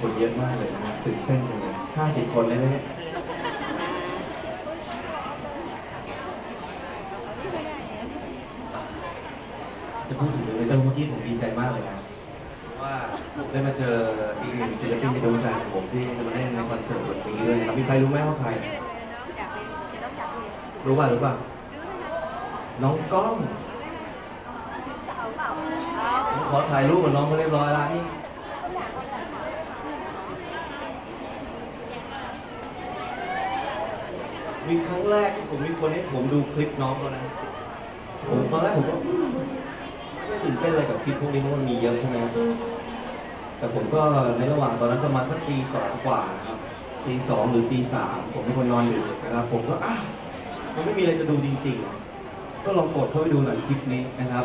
คนเยอะมากเลยนะฮะตื่นเต้นจังเลยห้าสิบคนเลยนะเนี่ยจะพูดถึงเลยเดิมเมื่อกี้ผมดีใจมากเลยนะ ว่าผมได้มาเจออีกหนึ่งศิลปินในดวงใจของผมที่จะมาเล่นในคอนเสิร์ตวันนี้ด้วยนะครับมีใครรู้ไหมว่าใคร รู้ป่ะรู้ป่ะน้องก้อง ผมขอถ่ายรูปกับน้องเขาเรียบร้อยแล้วนี่มีครั้งแรกที่ผมมีคนให้ผมดูคลิปน้องเขานะ ผมตอนแรกผมก็ไม่ตื่นเต้นอะไรกับคลิปพวกนี้เพราะมันมีเยอะใช่ไหมแต่ผมก็ในระหว่างตอนนั้นประมาณสักตีสองกว่านะครับตีสองหรือตีสามผมเป็นคนนอนดึกนะครับ ผมก็อะมันไม่มีอะไรจะดูจริง ๆ ก็ลองกดเข้าไปดูหน่อยคลิปนี้นะครับ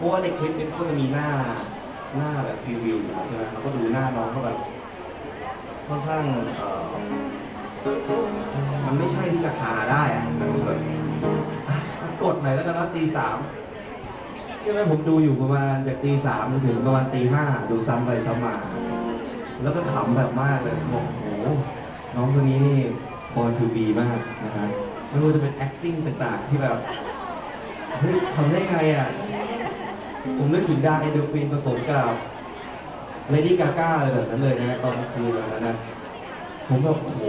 เพราะว่าในคลิปนี้ก็จะมีหน้าหน้าแบบพรีวิวอยู่ใช่ไหมเราก็ดูหน้าน้องเขาแบบค่อนข้างเอ่อมันไม่ใช่ที่จะหาได้อะมันดูแบบอะกดหน่อยแล้วกันนะตีสามใช่ไหมผมดูอยู่ประมาณจากตีสามจนถึงประมาณตีห้าดูซ้ำไปซ้ำมา แล้วก็ขำแบบมากเลยบอกโอ้โหน้องคนนี้นี่บอลทูบีมากนะครับไม่ว่าจะเป็น acting ต่างๆ ที่แบบเฮ้ยทำได้ไงอะ ผมนึกถึงดาร์เอโดฟินผสมกับเลดี้กาก้าอะไรแบบนั้นเลยนะตอนกลางคืนแบบนั้นนะผมแบบโอ้โห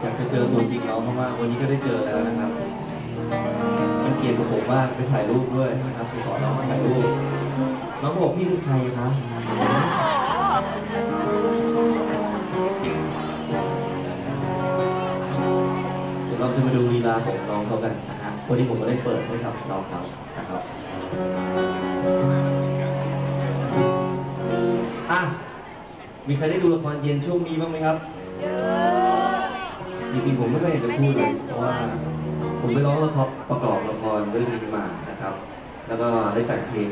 อยากจะเจอตัวจริงน้องเขามากๆวันนี้ก็ได้เจอแล้วนะครับเป็นเกียรติกับผมมากไปถ่ายรูปด้วยนะครับไปขอน้องมาถ่ายรูปน้องก็บอกพี่เป็นใครคะเดี๋ยวเราจะมาดูลีลาของน้องเขากันนะฮะวันนี้ผมก็ได้เปิดให้กับน้องเขานะครับ อะ มีใครได้ดูละครเย็นช่วงนี้บ้างไหมครับจริงๆผมไม่เคยเห็นจะพูดเลยเพราะว่าผมไปร้องละครประกอบละครเรื่องนี้มานะครับ แล้วก็ได้แต่งเพลง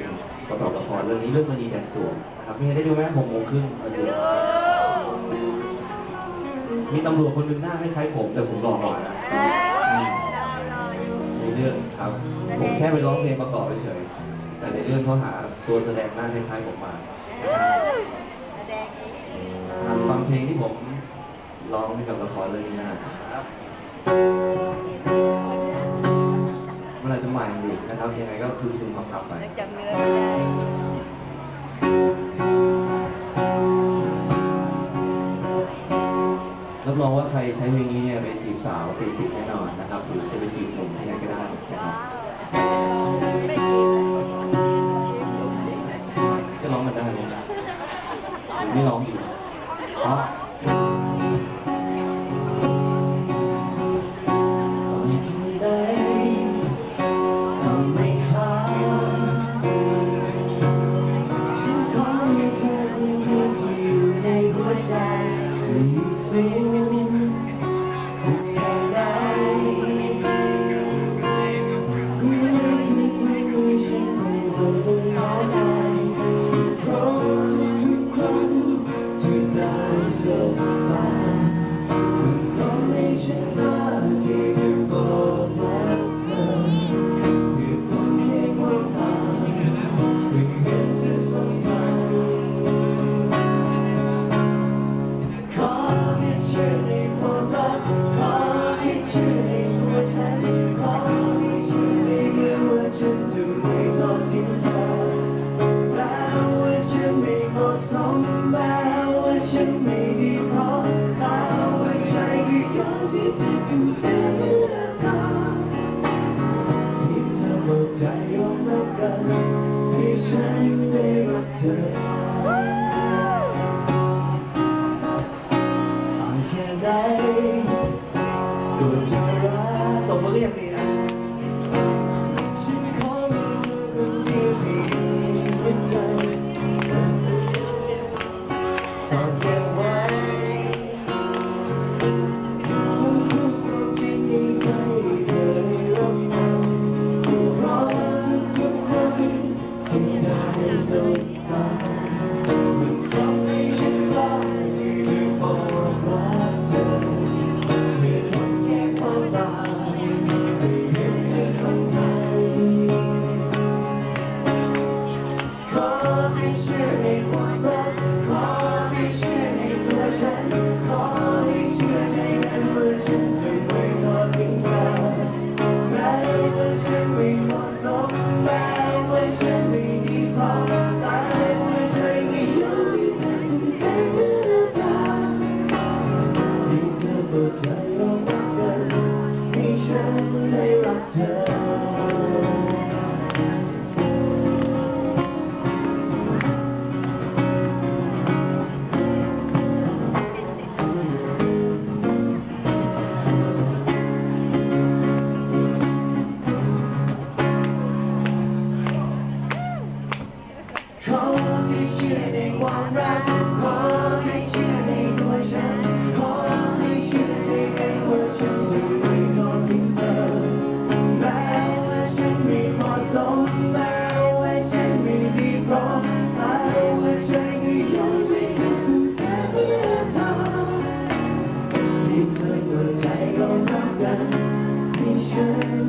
ประกอบละครเรื่องนี้เรื่องมณีแดนสวงนะครับมีใครได้ดูไหมหกโมงครึ่งวันเดือนมีตำรวจคนหนึ่งหน้าคล้ายๆผมแต่ผมหล่อกว่านะอืมในเรื่องครับ ผมแค่ไปร้องเพลงประกอบเฉยๆ แต่ในเรื่องเขาหาตัวแสดงหน้าคล้ายๆผมมานะครับฟังเพลงที่ผมร้องให้กับละครเรื่องนี้นะครับ เมันอาจจะใหม่อยู่นะครับ ยังไงก็คือคุณความกลับไปจำเนื้อไม่ได้รับรองว่าใครใช้เพลงนี้เนี่ยไปจีบสาวติดติดแน่นอนนะครับ หรือจะไปจีบหนุ่มที่ไหน ให้ฉันได้รักเธอ อ่านแค่ไหนก็จะรักตบมือเรียกดีนะ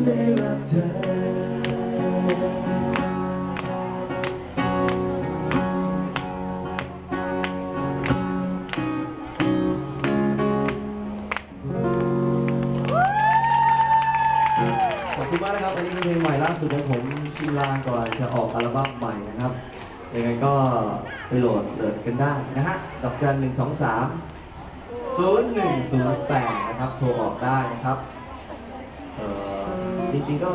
ได้รับเธอ ขอบคุณมากนะครับ อันนี้เป็นเพลงใหม่ล่าสุดของผมชิมลางก่อนจะออกอัลบั้มใหม่นะครับ ยังไงก็ไปโหลดโหลดกันได้นะฮะดอกจันหนึ่งสองสามศูนย์หนึ่งศูนย์แปดนะครับ โทรออกได้นะครับ เอ่อ จริงๆก็